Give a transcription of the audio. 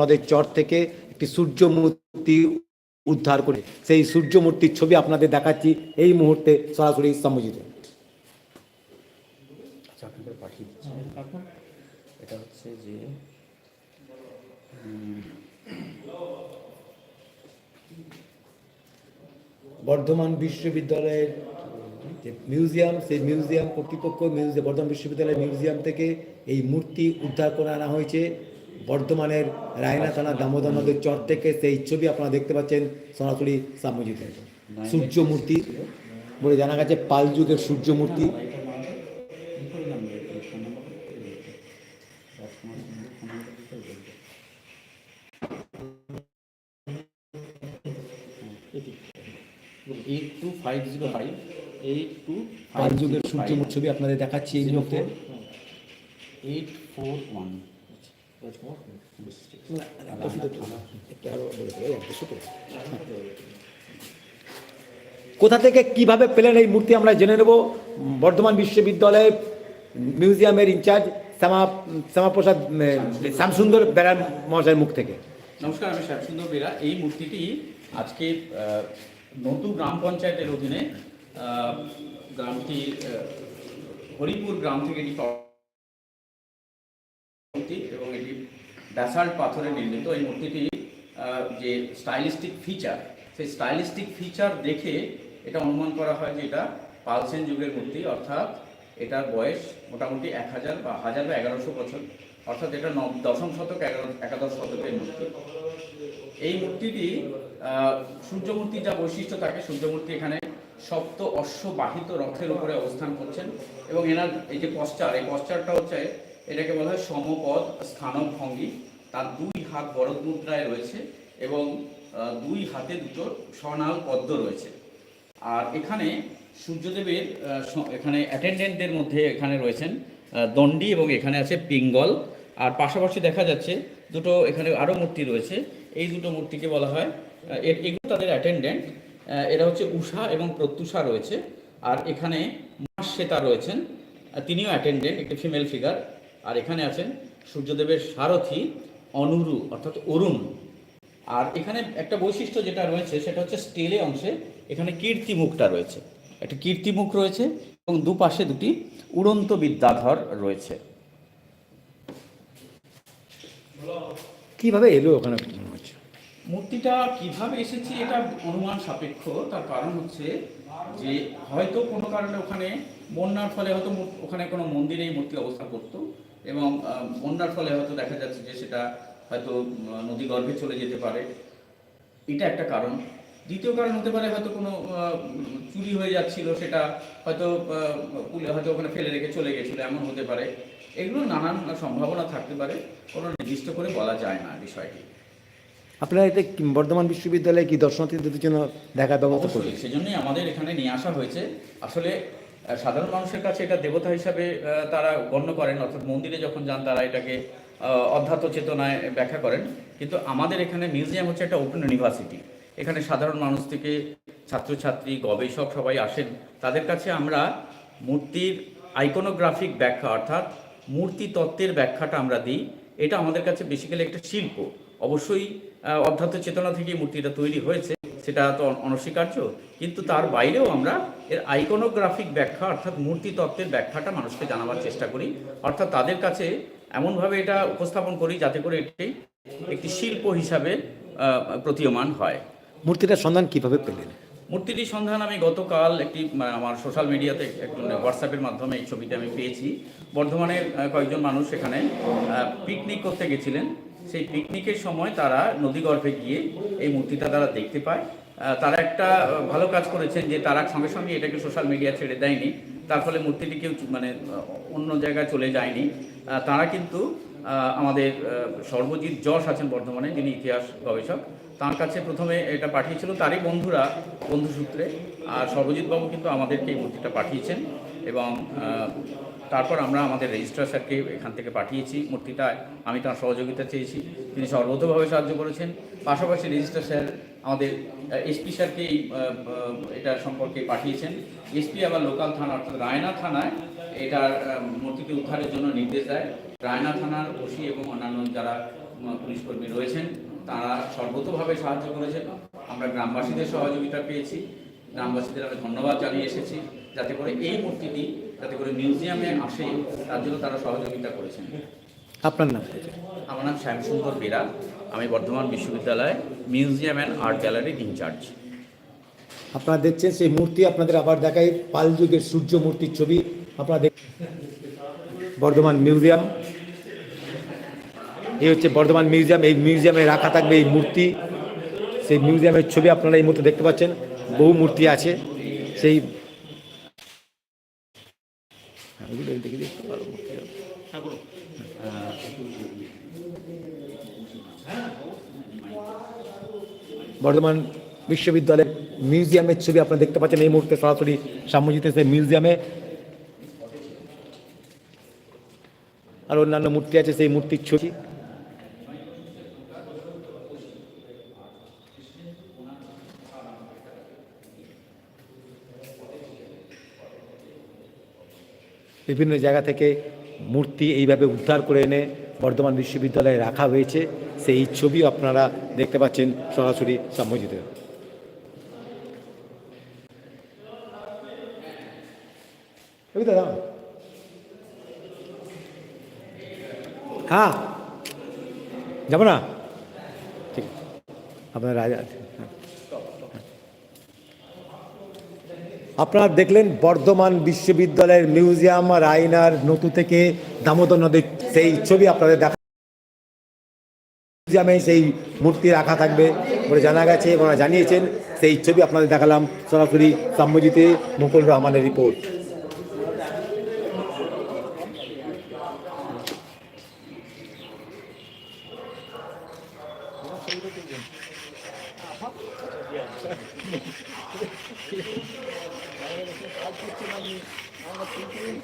নদের চর থেকে একটি সূর্য মূর্তি উদ্ধার করে, সেই সূর্য মূর্তির ছবি আপনাদের দেখাচ্ছি। এই মুহূর্তে সরাসরি সম্মুজিত আচ্ছা এটা হচ্ছে যে বর্ধমান বিশ্ববিদ্যালয়ের যে মিউজিয়াম, সেই মিউজিয়াম কর্তৃপক্ষ মিউজিয়াম, বর্ধমান বিশ্ববিদ্যালয়ের মিউজিয়াম থেকে এই মূর্তি উদ্ধার করে আনা হয়েছে। বর্ধমানের রায়না থানা দামোদর নদের চর থেকে সেই ছবি আপনারা দেখতে পাচ্ছেন সরাসরি সামুজিত সূর্য মূর্তি বলে জানা গেছে পাল যুগের সূর্য মূর্তি eight two five zero five eight two Pal যুগের সূর্য ছবি আপনাদের দেখাচ্ছি এই মুহূর্তে। Eight four one. কোথা থেকে কীভাবে পেলেন এই মূর্তি আমরা জেনে নেব। বর্ধমান বিশ্ববিদ্যালয়ের মিউজিয়ামের ইনচার্জ শ্যামা, শ্যামাপ্রসাদ শ্যামসুন্দর বেড়ার মহাশয়ের মুখ থেকে। নমস্কার, আমি শ্যামসুন্দর বেরা এই মূর্তিটি আজকে নতুন গ্রাম পঞ্চায়েতের অধীনে গ্রামটি হরিপুর গ্রাম থেকে এটি পাওয়া মূর্তি এবং এটি ব্যাসাল্ট পাথরে নির্মিত। এই মূর্তিটি যে স্টাইলিস্টিক ফিচার সেই স্টাইলিস্টিক ফিচার দেখে এটা অনুমান করা হয় যে এটা পালসেন যুগের মূর্তি, অর্থাৎ এটার বয়স মোটামুটি এক হাজার বা হাজার বা এগারোশো বছর। অর্থাৎ এটা নব- দশম শতক, এগারো, একাদশ শতকের মূর্তি। এই মূর্তিটি সূর্যমূর্তির যা বৈশিষ্ট্য থাকে, সূর্যমূর্তি এখানে সপ্ত অশ্ববাহিত রথের উপরে অবস্থান করছেন এবং এনার এই যে পশ্চার এই পশ্চারটা হচ্ছে এটাকে বলা হয় সমপদ স্থানক ভঙ্গি তার দুই হাত বরদ মুদ্রায় রয়েছে এবং দুই হাতে দুটো স্বনাল পদ্ম রয়েছে। আর এখানে সূর্যদেবের এখানে অ্যাটেন্ডেন্টদের মধ্যে এখানে রয়েছেন দণ্ডি এবং এখানে আছে পিঙ্গল। আর পাশাপাশি দেখা যাচ্ছে দুটো এখানে আরও মূর্তি রয়েছে। এই দুটো মূর্তিকে বলা হয় এগুলো তাদের অ্যাটেন্ডেন্ট এরা হচ্ছে উষা এবং প্রত্যুষা রয়েছে। আর এখানে শ্বেতা রয়েছেন তিনিও অ্যাটেন্ডেন্ট একটি ফিমেল ফিগার আর এখানে আছেন সূর্যদেবের সারথি অনুরু অর্থাৎ অরুণ। আর এখানে একটা বৈশিষ্ট্য যেটা রয়েছে সেটা হচ্ছে স্টেলে অংশে এখানে কীর্তি মুখটা রয়েছে। একটা কীর্তি মুখ রয়েছে এবং দুপাশে দুটি উড়ন্ত বিদ্যাধর রয়েছে। কীভাবে এলো ওখানে? মূর্তিটা কীভাবে এসেছে এটা অনুমান সাপেক্ষ। তার কারণ হচ্ছে যে হয়তো কোনো কারণে ওখানে বন্যার ফলে হয়তো ওখানে কোনো মন্দিরে এই মূর্তি অবস্থা করত। এবং বন্যার ফলে হয়তো দেখা যাচ্ছে যে সেটা হয়তো নদী গর্ভে চলে যেতে পারে। এটা একটা কারণ। দ্বিতীয় কারণ হতে পারে হয়তো কোনো চুরি হয়ে যাচ্ছিল সেটা হয়তো পুলে হয়তো ওখানে ফেলে রেখে চলে গেছিল এমন হতে পারে। এগুলো নানান সম্ভাবনা থাকতে পারে কোনো নির্দিষ্ট করে বলা যায় না বিষয়টি। আপনারা এতে বর্ধমান বিশ্ববিদ্যালয়ে কি দর্শনার্থীদের জন্য দেখার ব্যবস্থা করবেন? সেজন্যই আমাদের এখানে নিয়ে আসা হয়েছে। আসলে সাধারণ মানুষের কাছে এটা দেবতা হিসাবে তারা গণ্য করেন। অর্থাৎ মন্দিরে যখন যান, তারা এটাকে অধ্যাত্ম চেতনায় ব্যাখ্যা করেন। কিন্তু আমাদের এখানে মিউজিয়াম হচ্ছে একটা ওপেন ইউনিভার্সিটি এখানে সাধারণ মানুষ থেকে ছাত্রছাত্রী, গবেষক সবাই আসেন। তাদের কাছে আমরা মূর্তির আইকোনোগ্রাফিক ব্যাখ্যা, অর্থাৎ মূর্তি তত্ত্বের ব্যাখ্যাটা আমরা দিই। এটা আমাদের কাছে বেসিক্যালি একটা শিল্প। অবশ্যই অধ্যাত্ম চেতনা থেকে মূর্তিটা তৈরি হয়েছে। সেটা তো অনস্বীকার্য। কিন্তু তার বাইরেও আমরা এর আইকোনোগ্রাফিক ব্যাখ্যা অর্থাৎ মূর্তি তত্ত্বের ব্যাখ্যাটা মানুষকে জানাবার চেষ্টা করি। অর্থাৎ তাদের কাছে এমনভাবে এটা উপস্থাপন করি যাতে করে এটি একটি শিল্প হিসাবে প্রতীয়মান হয়। মূর্তিটার সন্ধান কীভাবে পেলেন? মূর্তিটির সন্ধান আমি গতকাল একটি আমার সোশ্যাল মিডিয়াতে একটু হোয়াটসঅ্যাপের মাধ্যমে এই ছবিটা আমি পেয়েছি। বর্ধমানের কয়েকজন মানুষ সেখানে পিকনিক করতে গেছিলেন। সেই পিকনিকের সময় তারা নদীগর্ভে গিয়ে এই মূর্তিটা তারা দেখতে পায়। তারা একটা ভালো কাজ করেছেন যে তারা সঙ্গে সঙ্গে এটাকে সোশ্যাল মিডিয়া ছেড়ে দেয়নি। তার ফলে মূর্তিটি কেউ মানে অন্য জায়গায় চলে যায়নি। তারা কিন্তু আমাদের সর্বজিৎ যশ আছেন বর্ধমানে, যিনি ইতিহাস গবেষক। তার কাছে প্রথমে এটা পাঠিয়েছিল তারই বন্ধুরা, বন্ধুসূত্রে। আর সর্বজিৎবাবু কিন্তু আমাদেরকে এই মূর্তিটা পাঠিয়েছেন এবং তারপর আমরা আমাদের রেজিস্ট্রার স্যারকে এখান থেকে পাঠিয়েছি মূর্তিটা আমি তার সহযোগিতা চেয়েছি। তিনি সর্বতভাবে সাহায্য করেছেন। পাশাপাশি রেজিস্ট্রার স্যার আমাদের এসপি স্যারকে এই এটা সম্পর্কে পাঠিয়েছেন। এসপি আবার লোকাল থানা অর্থাৎ রায়না থানায় এটার আহ, মূর্তিটি উদ্ধারের জন্য নির্দেশ দেয়। রায়না থানার ওসি এবং অন্যান্য যারা পুলিশ কর্মী রয়েছেন তারা সর্বতোভাবে সাহায্য করেছেন। আমরা গ্রামবাসীদের সহযোগিতা পেয়েছি। গ্রামবাসীদের আমি ধন্যবাদ জানিয়ে এসেছি। যাতে করে এই মূর্তিটি যাতে করে মিউজিয়ামে আসে তার জন্য তারা সহযোগিতা করেছেন। আপনার নাম? আমার নাম শ্যামসুন্দর বেরা। আমি বর্ধমান বিশ্ববিদ্যালয় মিউজিয়াম অ্যান্ড আর্ট গ্যালারির ইনচার্জ। আপনারা দেখছেন সেই মূর্তি আপনাদের আবার দেখাই পাল যুগের সূর্য মূর্তির ছবি। আপনারা দেখ বর্ধমান মিউজিয়াম। এই হচ্ছে বর্ধমান মিউজিয়াম। এই মিউজিয়ামে রাখা থাকবে এই মূর্তি। সেই মিউজিয়ামের ছবি আপনারা এই মুহূর্তে দেখতে পাচ্ছেন। বহু মূর্তি আছে। সেই হ্যাঁ, দেখতে পারো বর্ধমান বিশ্ববিদ্যালয়ের মিউজিয়ামের ছবি আপনারা দেখতে পাচ্ছেন। এই মুহূর্তে সরাসরি সাম্যজিত মিউজিয়ামে আর অন্যান্য মূর্তি আছে, সেই মূর্তির ছবি। বিভিন্ন জায়গা থেকে মূর্তি এইভাবে উদ্ধার করে এনে বর্ধমান বিশ্ববিদ্যালয়ে রাখা হয়েছে। সেই ছবি আপনারা দেখতে পাচ্ছেন সরাসরি সাম্যজিত হ্যাঁ যাব না? ঠিক আপনার রাজা হ্যাঁ আপনারা দেখলেন বর্ধমান বিশ্ববিদ্যালয়ের মিউজিয়াম আর আইনার নতু থেকে দামোদর নদীর সেই ছবি আপনাদের দেখা মিউজিয়ামে সেই মূর্তি রাখা থাকবে বলে জানা গেছে ওনারা জানিয়েছেন, সেই ছবি আপনাদের দেখালাম সরাসরি সাম্যজিতে মুকুল রহমানের রিপোর্ট। Nó có chính.